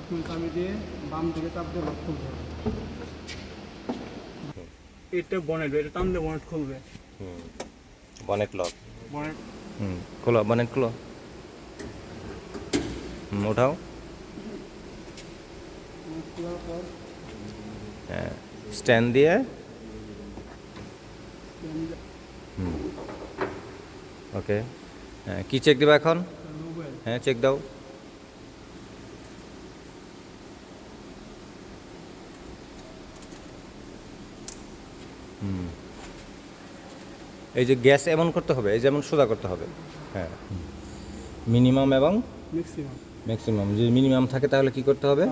প্রথমে চাবি দিয়ে বাম দিকে চাপ দিয়ে লক খুলতে হবে। এটা বনেট এটা টানলে বনেট খুলবে। হুম বনেট লক বনেট হুম খোলো বনেট খোলো। হুম ওঠাও। হ্যাঁ স্ট্যান্ড দিয়ে। হুম ওকে হ্যাঁ কী চেক দেবো এখন? হ্যাঁ চেক দাও। এই যে গ্যাস এমন করতে হবে এই যেমন সোজা করতে হবে। হ্যাঁ। মিনিমাম এবং ম্যাক্সিমাম। ম্যাক্সিমাম। যদি মিনিমাম থাকে তাহলে কি করতে হবে?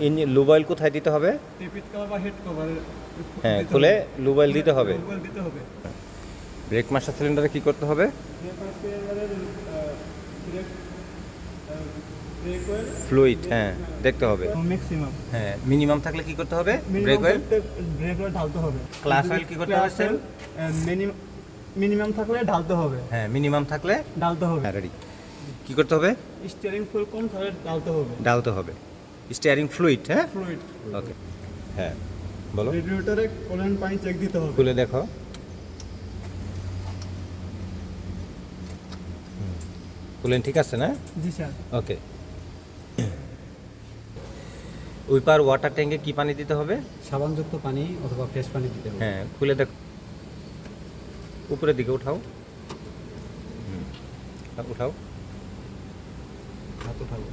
ইঞ্জিন লুবাইল কোথায় দিতে হবে? হ্যাঁ খুলে লুবাইল দিতে হবে। ব্রেক মাস্টার সিলিন্ডারে কি করতে হবে? ফ্লুইড হ্যাঁ দেখতে হবে। ম্যাক্সিমাম হ্যাঁ মিনিমাম থাকলে কি করতে হবে? ব্রেক অয়েল ব্রেক অয়েল ঢালতে হবে। ক্লাস oil কি করতে হবে, sir? মিনিমাম থাকলে ঢালতে হবে। হ্যাঁ মিনিমাম থাকলে ঢালতে হবে। হ্যাঁ রেডি কি করতে হবে? স্টিয়ারিং ফুল কম থাকলে ঢালতে হবে। ঢালতে হবে। স্টিয়ারিং ফ্লুইড হ্যাঁ? ফ্লুইড ওকে হ্যাঁ বলো। রেডিয়েটরে কোলেন পানি চেক দিতে হবে। খুলে দেখো। খুলেন ঠিক আছে না? জি স্যার। ওকে উইপার ওয়াটার ট্যাঙ্কে কি পানি দিতে হবে? সাবানযুক্ত পানি অথবা ফ্রেশ পানি দিতে হবে। হ্যাঁ খুলে দেখো। উপরের দিকে উঠাও। হুম, উঠাও। হাত উঠাবো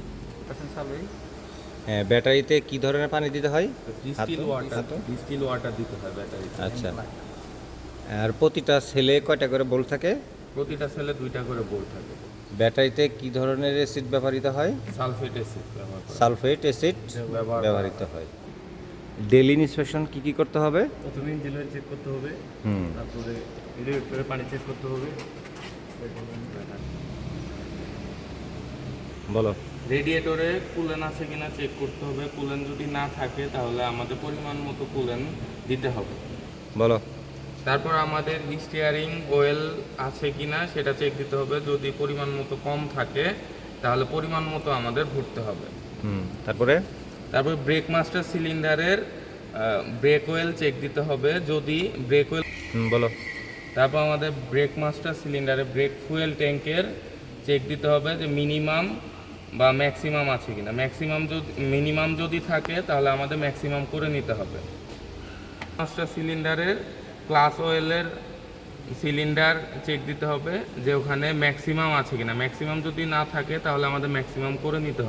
হ্যাঁ ব্যাটারিতে কি ধরনের পানি দিতে হয়? ডিস্টিল ওয়াটার ডিস্টিল ওয়াটার দিতে হয় ব্যাটারি আচ্ছা। আর প্রতিটা সেলে কয়টা করে বল থাকে? প্রতিটা সেলে দুইটা করে বোর্ড থাকে। ব্যাটারিতে কি ধরনের অ্যাসিড ব্যবহৃত হয়? সালফেট অ্যাসিড সালফেট অ্যাসিড ব্যবহৃত হয়। ডেলি ইন্সপেকশন কি কি করতে হবে? প্রথমে ইঞ্জিন অয়েল চেক করতে হবে। হুম। তারপরে রেডিয়েটরে পানি চেক করতে হবে। বলো। রেডিয়েটরে কুলেন আছে কিনা চেক করতে হবে। কুলেন যদি না থাকে তাহলে আমাদের পরিমাণ মতো কুলেন দিতে হবে। বলো। তারপর আমাদের স্টিয়ারিং অয়েল আছে কিনা সেটা চেক দিতে হবে। যদি পরিমাণ মতো কম থাকে তাহলে পরিমাণ মতো আমাদের ভরতে হবে। হুম তারপরে? তারপর ব্রেক মাস্টার সিলিন্ডারের ব্রেক অয়েল চেক দিতে হবে। যদি ব্রেক অয়েল বলো। তারপর আমাদের ব্রেক মাস্টার সিলিন্ডারে ব্রেক ফুয়েল ট্যাঙ্কের চেক দিতে হবে যে মিনিমাম বা ম্যাক্সিমাম আছে কিনা। ম্যাক্সিমাম যদি মিনিমাম যদি থাকে তাহলে আমাদের ম্যাক্সিমাম করে নিতে হবে। মাস্টার সিলিন্ডারের ক্লাস ওয়েলের সিলিন্ডার চেক দিতে হবে যে ওখানে ম্যাক্সিমাম আছে কিনা। ম্যাক্সিমাম যদি না থাকে, তাহলে আমাদের ম্যাক্সিমাম করে নিতে হবে।